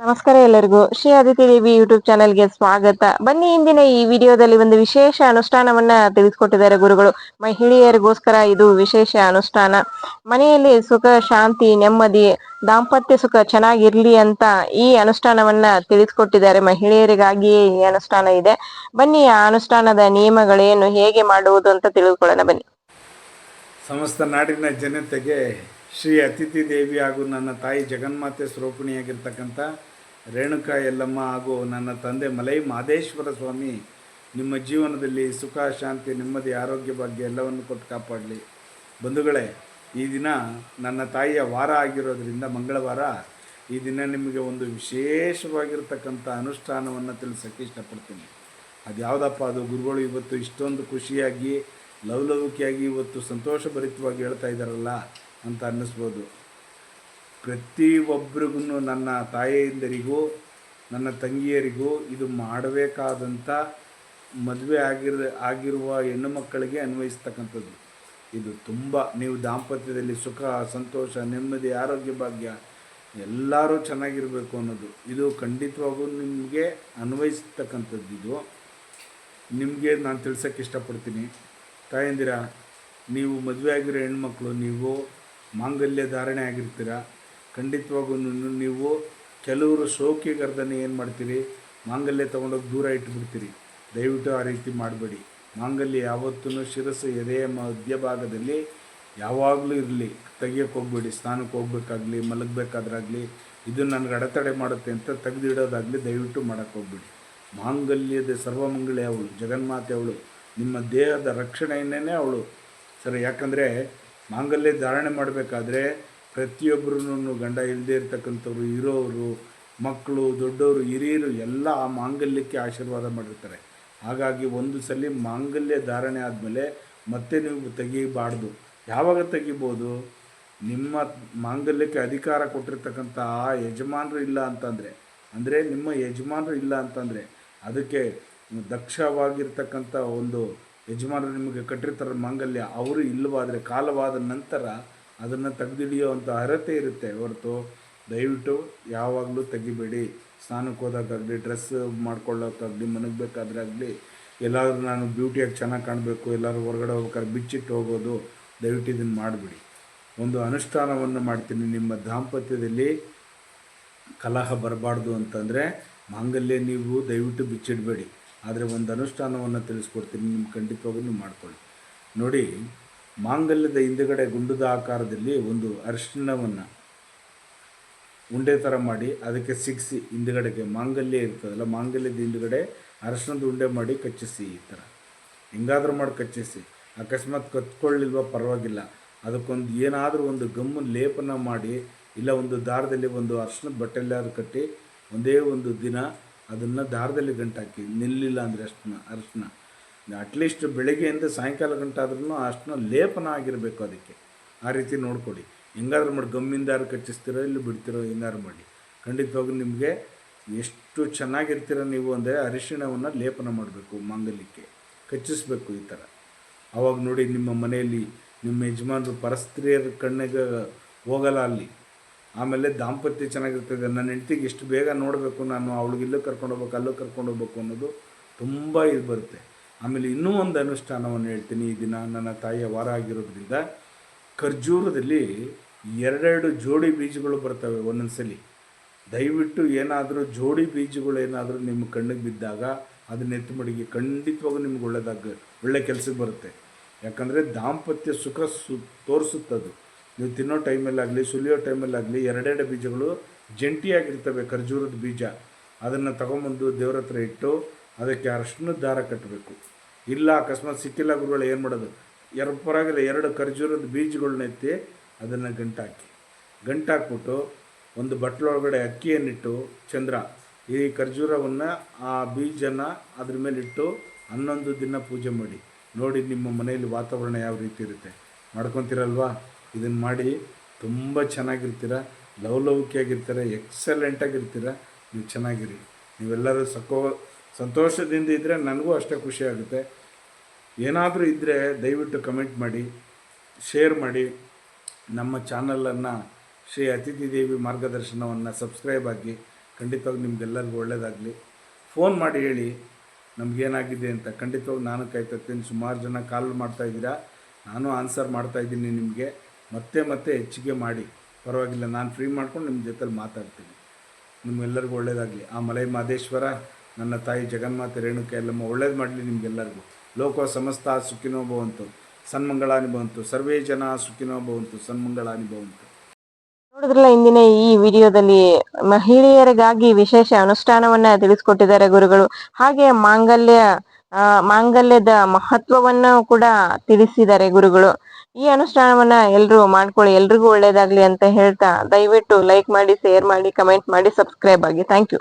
ನಮಸ್ಕಾರ ಎಲ್ಲರಿಗೂ. ಶ್ರೀ ಆದಿತ್ಯ ದೇವಿ ಯೂಟ್ಯೂಬ್ ಚಾನೆಲ್ಗೆ ಸ್ವಾಗತ. ಬನ್ನಿ, ಇಂದಿನ ಈ ವಿಡಿಯೋದಲ್ಲಿ ಒಂದು ವಿಶೇಷ ಅನುಷ್ಠಾನವನ್ನ ತಿಳಿಸ್ಕೊಟ್ಟಿದ್ದಾರೆ ಗುರುಗಳು. ಮಹಿಳೆಯರಿಗೋಸ್ಕರ ಇದು ವಿಶೇಷ ಅನುಷ್ಠಾನ. ಮನೆಯಲ್ಲಿ ಸುಖ, ಶಾಂತಿ, ನೆಮ್ಮದಿ, ದಾಂಪತ್ಯ ಸುಖ ಚೆನ್ನಾಗಿರ್ಲಿ ಅಂತ ಈ ಅನುಷ್ಠಾನವನ್ನ ತಿಳಿಸ್ಕೊಟ್ಟಿದ್ದಾರೆ ಮಹಿಳೆಯರಿಗಾಗಿಯೇ ಈ ಅನುಷ್ಠಾನ ಇದೆ. ಬನ್ನಿ, ಆ ಅನುಷ್ಠಾನದ ನಿಯಮಗಳೇನು, ಹೇಗೆ ಮಾಡುವುದು ಅಂತ ತಿಳಿದುಕೊಳ್ಳೋಣ ಬನ್ನಿ. ಸಮಸ್ತ ನಾಡಿನ ಜನತೆಗೆ ಶ್ರೀ ಅತಿಥಿ ದೇವಿ ಹಾಗೂ ನನ್ನ ತಾಯಿ ಜಗನ್ಮಾತೆ ಸ್ವರೂಪಿಣಿಯಾಗಿರ್ತಕ್ಕಂಥ ರೇಣುಕಾ ಯಲ್ಲಮ್ಮ ಹಾಗೂ ನನ್ನ ತಂದೆ ಮಲೈ ಮಾದೇಶ್ವರ ಸ್ವಾಮಿ, ನಿಮ್ಮ ಜೀವನದಲ್ಲಿ ಸುಖ, ಶಾಂತಿ, ನೆಮ್ಮದಿ, ಆರೋಗ್ಯ ಭಾಗ್ಯ ಎಲ್ಲವನ್ನು ಕೊಟ್ಟು ಕಾಪಾಡಲಿ. ಬಂಧುಗಳೇ, ಈ ದಿನ ನನ್ನ ತಾಯಿಯ ವಾರ ಆಗಿರೋದರಿಂದ ಮಂಗಳವಾರ ಈ ದಿನ ನಿಮಗೆ ಒಂದು ವಿಶೇಷವಾಗಿರ್ತಕ್ಕಂಥ ಅನುಷ್ಠಾನವನ್ನು ತಿಳಿಸೋಕ್ಕೆ ಇಷ್ಟಪಡ್ತೀನಿ. ಅದು ಯಾವುದಪ್ಪ, ಅದು ಗುರುಗಳು ಇವತ್ತು ಇಷ್ಟೊಂದು ಖುಷಿಯಾಗಿ, ಲವಲವಿಕೆಯಾಗಿ ಇವತ್ತು ಸಂತೋಷಭರಿತವಾಗಿ ಹೇಳ್ತಾ ಇದ್ದಾರಲ್ಲ ಅಂತ ಅನ್ನಿಸ್ಬೋದು. ಪ್ರತಿಯೊಬ್ಬರಿಗೂ ನನ್ನ ತಾಯಿಯಂದರಿಗೂ, ನನ್ನ ತಂಗಿಯರಿಗೂ ಇದು ಮಾಡಬೇಕಾದಂಥ ಮದುವೆ ಆಗಿರ ಆಗಿರುವ ಹೆಣ್ಣು ಮಕ್ಕಳಿಗೆ ಅನ್ವಯಿಸ್ತಕ್ಕಂಥದ್ದು. ಇದು ತುಂಬ, ನೀವು ದಾಂಪತ್ಯದಲ್ಲಿ ಸುಖ, ಸಂತೋಷ, ನೆಮ್ಮದಿ, ಆರೋಗ್ಯ, ಭಾಗ್ಯ ಎಲ್ಲರೂ ಚೆನ್ನಾಗಿರಬೇಕು ಅನ್ನೋದು. ಇದು ಖಂಡಿತವಾಗೂ ನಿಮಗೆ ಅನ್ವಯಿಸ್ತಕ್ಕಂಥದ್ದು ಇದು. ನಿಮಗೆ ನಾನು ತಿಳ್ಸೋಕ್ಕೆ ಇಷ್ಟಪಡ್ತೀನಿ. ತಾಯಂದಿರ, ನೀವು ಮದುವೆ ಆಗಿರೋ ಹೆಣ್ಮಕ್ಳು ನೀವು ಮಾಂಗಲ್ಯ ಧಾರಣೆ ಆಗಿರ್ತೀರ? ಖಂಡಿತವಾಗೂ ನೀವು ಕೆಲವರು ಶೋಕಿಗರ್ದನೆ ಏನು ಮಾಡ್ತೀರಿ? ಮಾಂಗಲ್ಯ ತೊಗೊಂಡೋಗಿ ದೂರ ಇಟ್ಬಿಡ್ತೀರಿ. ದಯವಿಟ್ಟು ಆ ರೀತಿ ಮಾಡಬೇಡಿ. ಮಾಂಗಲ್ಯ ಯಾವತ್ತೂ ಶಿರಸ್ಸು ಎದೆಯ ಮಧ್ಯಭಾಗದಲ್ಲಿ ಯಾವಾಗಲೂ ಇರಲಿ. ತೆಗಿಯೋಕೆ ಹೋಗ್ಬೇಡಿ. ಸ್ನಾನಕ್ಕೆ ಹೋಗ್ಬೇಕಾಗಲಿ, ಮಲಗಬೇಕಾದ್ರಾಗಲಿ, ಇದು ನನಗೆ ಅಡೆತಡೆ ಮಾಡುತ್ತೆ ಅಂತ ತೆಗೆದಿಡೋದಾಗಲಿ ದಯವಿಟ್ಟು ಮಾಡೋಕ್ಕೆ ಹೋಗ್ಬೇಡಿ. ಮಾಂಗಲ್ಯದ ಸರ್ವಮಂಗಳೆ ಅವಳು, ಜಗನ್ಮಾತೆ ಅವಳು, ನಿಮ್ಮ ದೇಹದ ರಕ್ಷಣೆಯನ್ನೇ ಅವಳು. ಸರಿ, ಯಾಕಂದರೆ ಮಾಂಗಲ್ಯ ಧಾರಣೆ ಮಾಡಬೇಕಾದ್ರೆ ಪ್ರತಿಯೊಬ್ಬರೂ ಗಂಡ ಇಲ್ಲದೆ ಇರ್ತಕ್ಕಂಥವ್ರು, ಇರೋರು, ಮಕ್ಕಳು, ದೊಡ್ಡವರು, ಹಿರಿಯರು ಎಲ್ಲ ಆ ಮಾಂಗಲ್ಯಕ್ಕೆ ಆಶೀರ್ವಾದ ಮಾಡಿರ್ತಾರೆ. ಹಾಗಾಗಿ ಒಂದು ಸಲ ಮಾಂಗಲ್ಯ ಧಾರಣೆ ಆದಮೇಲೆ ಮತ್ತೆ ನೀವು ತೆಗಿಬಾರ್ದು. ಯಾವಾಗ ತೆಗಿಬೋದು? ನಿಮ್ಮ ಮಾಂಗಲ್ಯಕ್ಕೆ ಅಧಿಕಾರ ಕೊಟ್ಟಿರ್ತಕ್ಕಂಥ ಆ ಯಜಮಾನರು ಇಲ್ಲ ಅಂತಂದರೆ, ಅಂದರೆ ನಿಮ್ಮ ಯಜಮಾನರು ಇಲ್ಲ ಅಂತಂದರೆ, ಅದಕ್ಕೆ ದಕ್ಷವಾಗಿರ್ತಕ್ಕಂಥ ಒಂದು ಯಜಮಾನರು ನಿಮಗೆ ಕಟ್ಟಿರ್ತಾರೆ ಮಾಂಗಲ್ಯ, ಅವರು ಇಲ್ಲವಾದರೆ ಕಾಲವಾದ ನಂತರ ಅದನ್ನು ತೆಗೆದಿಡಿಯುವಂಥ ಅರ್ಹತೆ ಇರುತ್ತೆ. ಹೊರತು ದಯವಿಟ್ಟು ಯಾವಾಗಲೂ ತೆಗಿಬೇಡಿ. ಸ್ನಾನಕ್ಕೆ ಹೋದಾಗಲಿ ಡ್ರೆಸ್ ಮಾಡ್ಕೊಳ್ಳೋಕ್ಕಾಗಲಿ ಮನಗಬೇಕಾದ್ರೆ ಆಗಲಿ, ಎಲ್ಲಾದರೂ ನಾನು ಬ್ಯೂಟಿಯಾಗಿ ಚೆನ್ನಾಗಿ ಕಾಣಬೇಕು ಎಲ್ಲರೂ ಹೊರಗಡೆ ಹೋಗ್ಬೇಕಾದ್ರೆ ಬಿಚ್ಚಿಟ್ಟು ಹೋಗೋದು, ದಯವಿಟ್ಟು ಇದನ್ನು ಮಾಡಿಬಿಡಿ. ಒಂದು ಅನುಷ್ಠಾನವನ್ನು ಮಾಡ್ತೀನಿ. ನಿಮ್ಮ ದಾಂಪತ್ಯದಲ್ಲಿ ಕಲಹ ಬರಬಾರ್ದು ಅಂತಂದರೆ ಮಾಂಗಲ್ಯ ನೀವು ದಯವಿಟ್ಟು ಬಿಚ್ಚಿಡಬೇಡಿ. ಆದರೆ ಒಂದು ಅನುಷ್ಠಾನವನ್ನು ತಿಳಿಸ್ಕೊಡ್ತೀನಿ ನಿಮ್ಮ ಖಂಡಿತವಾಗೂ ನೀವು ಮಾಡ್ಕೊಳ್ಳಿ. ನೋಡಿ, ಮಾಂಗಲ್ಯದ ಹಿಂದುಗಡೆ ಗುಂಡದ ಆಕಾರದಲ್ಲಿ ಒಂದು ಅರಿಶಿಣವನ್ನು ಉಂಡೆ ಥರ ಮಾಡಿ ಅದಕ್ಕೆ ಸಿಗಿಸಿ, ಹಿಂದುಗಡೆಗೆ ಮಾಂಗಲ್ಯ ಇರ್ತದಲ್ಲ, ಮಾಂಗಲ್ಯದ ಹಿಂದುಗಡೆ ಅರಿಶಿಣದ ಉಂಡೆ ಮಾಡಿ ಕಚ್ಚಿಸಿ ಈ ಥರ ಹೆಂಗಾದರೂ ಮಾಡಿ ಕಚ್ಚಿಸಿ. ಅಕಸ್ಮಾತ್ ಕತ್ಕೊಳ್ಳಿಲ್ವ, ಪರವಾಗಿಲ್ಲ. ಅದಕ್ಕೊಂದು ಏನಾದರೂ ಒಂದು ಗಮ್ಮು ಲೇಪನ ಮಾಡಿ, ಇಲ್ಲ ಒಂದು ದಾರದಲ್ಲಿ ಒಂದು ಅರ್ಶಿಣದ ಬಟ್ಟೆಲ್ಲಾದ್ರೂ ಕಟ್ಟಿ, ಒಂದೇ ಒಂದು ದಿನ ಅದನ್ನು ದಾರದಲ್ಲಿ ಗಂಟಾಕಿ ನಿಲ್ಲಿಲ್ಲ ಅಂದರೆ ಅಷ್ಟನ್ನ, ಅರಿಶಿನ. ಅಟ್ಲೀಸ್ಟ್ ಬೆಳಗ್ಗೆಯಿಂದ ಸಾಯಂಕಾಲ ಗಂಟಾದ್ರೂ ಅಷ್ಟನ್ನ ಲೇಪನ ಆಗಿರಬೇಕು ಅದಕ್ಕೆ. ಆ ರೀತಿ ನೋಡ್ಕೊಡಿ. ಹೆಂಗಾದ್ರೂ ಮಾಡಿ ಗಮ್ಮಿಂದಾರು ಕಚ್ಚಿಸ್ತಿರೋ ಇಲ್ಲಿ ಬಿಡ್ತಿರೋ ಹೆಂಗಾರು ಮಾಡಿ. ಖಂಡಿತವಾಗೂ ನಿಮಗೆ ಎಷ್ಟು ಚೆನ್ನಾಗಿರ್ತೀರ ನೀವು ಅಂದರೆ ಅರಿಶಿಣವನ್ನು ಲೇಪನ ಮಾಡಬೇಕು, ಮಾಂಗಲ್ಯಕ್ಕೆ. ಕಚ್ಚಿಸ್ಬೇಕು ಈ ಥರ ಆವಾಗ ನೋಡಿ ನಿಮ್ಮ ಮನೆಯಲ್ಲಿ ನಿಮ್ಮ ಯಜಮಾನರು ಪರಸ್ತ್ರೀಯರ ಕಣ್ಣಿಗೆ ಹೋಗಲ್ಲ ಅಲ್ಲಿ. ಆಮೇಲೆ ದಾಂಪತ್ಯ ಚೆನ್ನಾಗಿರ್ತದೆ. ನನ್ನ ಹೆಂಡ್ತಿಗೆ ಎಷ್ಟು ಬೇಗ ನೋಡಬೇಕು ನಾನು, ಅವಳಿಗೆ ಇಲ್ಲೂ ಕರ್ಕೊಂಡು ಹೋಗ್ಬೇಕು, ಅಲ್ಲೂ ಕರ್ಕೊಂಡು ಹೋಗ್ಬೇಕು ಅನ್ನೋದು ತುಂಬ ಇದು ಬರುತ್ತೆ. ಆಮೇಲೆ ಇನ್ನೂ ಒಂದು ಅನುಷ್ಠಾನವನ್ನು ಹೇಳ್ತೀನಿ ಈ ದಿನ ನನ್ನ ತಾಯಿಯ ವಾರ ಆಗಿರೋದ್ರಿಂದ. ಖರ್ಜೂರದಲ್ಲಿ ಎರಡೆರಡು ಜೋಡಿ ಬೀಜಗಳು ಬರ್ತವೆ ಒಂದೊಂದು ಸಲ ದಯವಿಟ್ಟು ಏನಾದರೂ ಜೋಡಿ ಬೀಜಗಳು ಏನಾದರೂ ನಿಮ್ಮ ಕಣ್ಣಿಗೆ ಬಿದ್ದಾಗ ಅದನ್ನ ಎತ್ತು ಮಡಿಗೆ ಖಂಡಿತವಾಗೂ ನಿಮ್ಗೆ ಒಳ್ಳೆಯದಾಗ ಒಳ್ಳೆ ಕೆಲಸಕ್ಕೆ ಬರುತ್ತೆ. ಯಾಕಂದರೆ ದಾಂಪತ್ಯ ಸುಖ ಸು, ತೋರಿಸುತ್ತದು. ನೀವು ತಿನ್ನೋ ಟೈಮಲ್ಲಾಗಲಿ, ಸುಲಿಯೋ ಟೈಮಲ್ಲಾಗಲಿ ಎರಡೆರಡು ಬೀಜಗಳು ಜಂಟಿಯಾಗಿರ್ತವೆ, ಖರ್ಜೂರದ ಬೀಜ. ಅದನ್ನು ತಗೊಂಬಂದು ದೇವ್ರ ಹತ್ರ ಇಟ್ಟು ಅದಕ್ಕೆ ಅರಷ್ಟು ದಾರ ಕಟ್ಟಬೇಕು ಇಲ್ಲ, ಅಕಸ್ಮಾತ್ ಸಿಕ್ಕಿಲ್ಲ ಗುರುಗಳು, ಏನು ಮಾಡೋದು? ಎರಡು ಪರವಾಗಿಲ್ಲ, ಎರಡು ಖರ್ಜೂರದ ಬೀಜಗಳನ್ನ ಎತ್ತಿ ಅದನ್ನು ಗಂಟಾಕಿ. ಗಂಟಾಕ್ಬಿಟ್ಟು ಒಂದು ಬಟ್ಲೊಳಗಡೆ ಅಕ್ಕಿಯನ್ನಿಟ್ಟು, ಚಂದ್ರ, ಈ ಖರ್ಜೂರವನ್ನು ಆ ಬೀಜನ ಅದ್ರ ಮೇಲಿಟ್ಟು ಹನ್ನೊಂದು ದಿನ ಪೂಜೆ ಮಾಡಿ. ನೋಡಿ ನಿಮ್ಮ ಮನೆಯಲ್ಲಿ ವಾತಾವರಣ ಯಾವ ರೀತಿ ಇರುತ್ತೆ. ಮಾಡ್ಕೊತೀರಲ್ವಾ? ಇದನ್ನು ಮಾಡಿ ತುಂಬ ಚೆನ್ನಾಗಿರ್ತೀರ, ಲವಲವಿಕೆಯಾಗಿರ್ತೀರ ಎಕ್ಸಲೆಂಟಾಗಿರ್ತೀರ ನೀವು ಚೆನ್ನಾಗಿರಿ. ನೀವೆಲ್ಲರೂ ಸಕೋ, ಸಂತೋಷದಿಂದ ಇದ್ದರೆ ನನಗೂ ಅಷ್ಟೇ ಖುಷಿ ಆಗುತ್ತೆ. ಏನಾದರೂ ಇದ್ದರೆ ದಯವಿಟ್ಟು ಕಮೆಂಟ್ ಮಾಡಿ ಶೇರ್ ಮಾಡಿ, ನಮ್ಮ ಚಾನಲನ್ನು ಶ್ರೀ ಅತಿಥಿ ದೇವಿ ಮಾರ್ಗದರ್ಶನವನ್ನು ಸಬ್ಸ್ಕ್ರೈಬ್ ಆಗಿ, ಖಂಡಿತವಾಗಿ ನಿಮ್ಗೆಲ್ಲರಿಗೂ ಒಳ್ಳೆಯದಾಗಲಿ ಫೋನ್ ಮಾಡಿ ಹೇಳಿ, ನಮಗೇನಾಗಿದೆ ಅಂತ ಖಂಡಿತವಾಗಿ ನಾನು ಕಾಯ್ತಿರ್ತೀನಿ ಸುಮಾರು ಜನ ಕಾಲ್ ಮಾಡ್ತಾ ಇದ್ದೀರಾ, ನಾನು ಆನ್ಸರ್ ಮಾಡ್ತಾ ಇದ್ದೀನಿ ನಿಮಗೆ. ಮತ್ತೆ ಮತ್ತೆ ಹೆಚ್ಚಿಗೆ ಮಾಡಿ. ಪರವಾಗಿಲ್ಲ, ನಾನು ಫ್ರೀ ಮಾಡ್ಕೊಂಡು ನಿಮ್ಮ ಜೊತೆಲಿ ಮಾತಾಡ್ತೀನಿ. ನಿಮ್ಮೆಲ್ಲರಿಗೂ ಒಳ್ಳೆಯದಾಗಲಿ ಆ ಮಲೈ ಮಹದೇಶ್ವರ ನನ್ನ ತಾಯಿ ಜಗನ್ಮಾತೆ ರೇಣುಕ ಎಲ್ಲಮ್ಮ, ಒಳ್ಳೇದು ಮಾಡಲಿ ನಿಮಗೆಲ್ಲರಿಗೂ. ಲೋಕ ಸಮಸ್ತ ಸುಖಿನೋ ಭವಂತು. ಸನ್ಮಂಗಳಾನಿ ಭವಂತು. ಸರ್ವೇ ಜನ ಸುಖಿನೋ ಭವಂತು. ಸನ್ಮಂಗಳಾನಿ ಭವಂತು. ನೋಡಿದ್ರಲ್ಲ ಇಂದಿನ ಈ ವಿಡಿಯೋದಲ್ಲಿ ಮಹಿಳೆಯರಿಗಾಗಿ ವಿಶೇಷ ಅನುಷ್ಠಾನವನ್ನ ತಿಳಿಸ್ಕೊಟ್ಟಿದ್ದಾರೆ ಗುರುಗಳು. ಹಾಗೆ ಮಾಂಗಲ್ಯ ಮಾಂಗಲ್ಯದ ಮಹತ್ವವನ್ನು ಕೂಡ ತಿಳಿಸಿದ್ದಾರೆ ಗುರುಗಳು. ಈ ಅನುಷ್ಠಾನವನ್ನ ಎಲ್ರು ಮಾಡ್ಕೊಳ್ಳಿ, ಎಲ್ರಿಗೂ ಒಳ್ಳೇದಾಗ್ಲಿ ಅಂತ ಹೇಳ್ತಾ ದಯವಿಟ್ಟು ಲೈಕ್ ಮಾಡಿ ಶೇರ್ ಮಾಡಿ ಕಮೆಂಟ್ ಮಾಡಿ ಸಬ್ಸ್ಕ್ರೈಬ್ ಆಗಿ. Thank you